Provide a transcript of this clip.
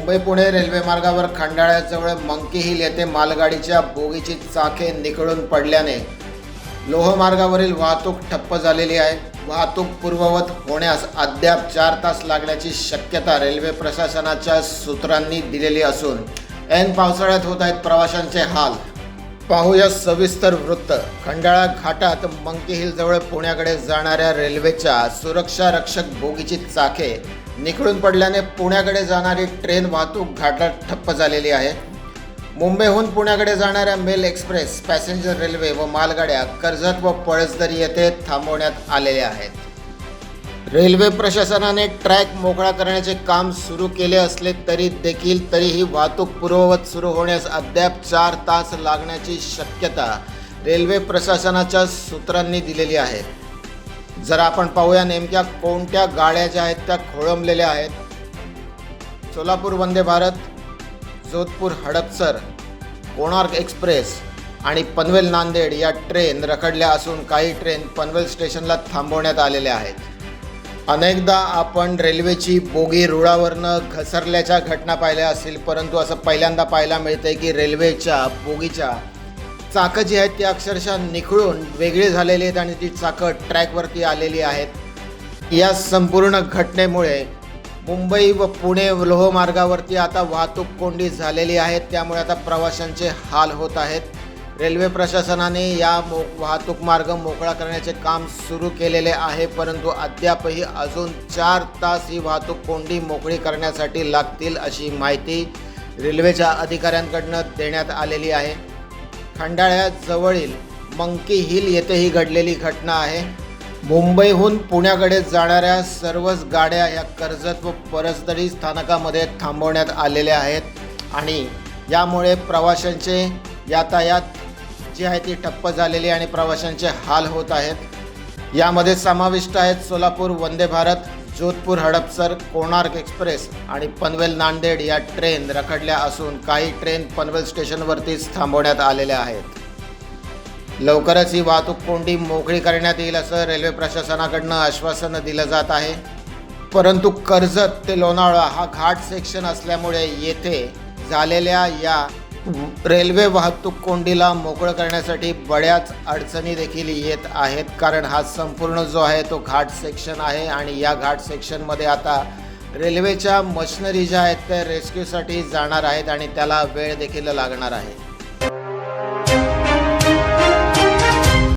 Mumbai Pune railway मार्गावर खंडाळ्याजवळ monkey hill येथे मालगाडीच्या बोगीची चाके निखळून पडल्याने लोहमार्गावरील वाहतूक ठप्प झालेली आहे. वाहतूक पूर्ववत होण्यास अद्याप चार तास लागण्याची शक्यता रेल्वे प्रशासनाच्या सूत्रांनी दिलेली असून ऐन पावसाळ्यात होत आहेत प्रवाशांचे हाल. पाहूया सविस्तर वृत्त. खंडाळा घाटात मंकी हिलजवळ पुण्याकडे जाणाऱ्या रेल्वेच्या सुरक्षा रक्षक बोगीची चाके निखळून पडल्याने पुण्याकडे जाणारी ट्रेन वाहतूक घाटात ठप्प झालेली आहे. मुंबईहून पुण्याकडे जाणाऱ्या मेल एक्सप्रेस पॅसेंजर रेल्वे व मालगाड्या कर्जत व पळसदरी येथे थांबवण्यात आलेल्या आहेत. रेल्वे प्रशासनाने ट्रॅक मोकळा करण्याचे काम सुरू केले असले तरी देखील तरीही वाहतूक पूर्ववत सुरू होण्यास अद्याप चार तास लागण्याची शक्यता रेल्वे प्रशासनाच्या सूत्रांनी दिलेली आहे. जर आपण पाहूया नेमक्या कोणत्या गाड्या ज्या आहेत त्या खोळंबलेल्या आहेत. सोलापूर वंदे भारत जोधपूर हडपसर कोणार्क एक्सप्रेस आणि पनवेल नांदेड या ट्रेन रखडल्या असून काही ट्रेन पनवेल स्टेशनला थांबवण्यात आलेल्या आहेत. अनेकदा आपण रेल्वेची बोगी रुळावरनं घसरल्याच्या घटना पाहिल्या असतील परंतु असं पहिल्यांदा पाहायला मिळतंय की रेल्वेच्या बोगीच्या चाकं जी आहेत ती अक्षरशः निखळून वेगळी झालेली आहेत आणि ती चाकं ट्रॅकवरती आलेली आहेत. या संपूर्ण घटनेमुळे मुंबई व पुणे लोहमार्गावरती आता वाहतूक कोंडी झालेली आहे. त्यामुळे आता प्रवाशांचे हाल होत आहेत. रेल्वे प्रशासनाने या मो वाहतूक मार्ग मोकळा करण्याचे काम सुरू केलेले आहे. परंतु अद्यापही अजून चार तास ही वाहतूक कोंडी मोकळी करण्यासाठी लागतील अशी माहिती रेल्वेच्या अधिकाऱ्यांकडनं देण्यात आलेली आहे. खंडाळ्याजवळील मंकी हिल येथे ही घडलेली घटना आहे. मुंबईहून पुण्याकडे जाणाऱ्या सर्वच गाड्या या कर्जत व परसदरी स्थानकामध्ये थांबवण्यात आलेल्या आहेत आणि यामुळे प्रवाशांचे यातायात जी आहे ती ठप्प झालेली आणि प्रवाशांचे हाल होत आहेत. यामध्ये समाविष्ट आहेत सोलापूर वंदे भारत जोधपूर हडपसर कोणार्क एक्सप्रेस आणि पनवेल नांदेड या ट्रेन रखडल्या असून काही ट्रेन पनवेल स्टेशनवरतीच थांबवण्यात आलेल्या आहेत. लवकरच ही वाहतूक कोंडी मोकळी करण्यात येईल असं रेल्वे प्रशासनाकडनं आश्वासन दिलं जात आहे. परंतु कर्जत ते लोणावळा हा घाट सेक्शन असल्यामुळे येथे झालेल्या या रेल्वे वाहतूक कोंडीला मोकळं करण्यासाठी बऱ्याच अडचणी देखील येत आहेत. कारण हा संपूर्ण जो आहे तो घाट सेक्शन आहे आणि या घाट सेक्शनमध्ये आता रेल्वेच्या मशिनरी ज्या आहेत त्या रेस्क्यूसाठी जाणार आहेत आणि त्याला वेळ देखील लागणार आहे.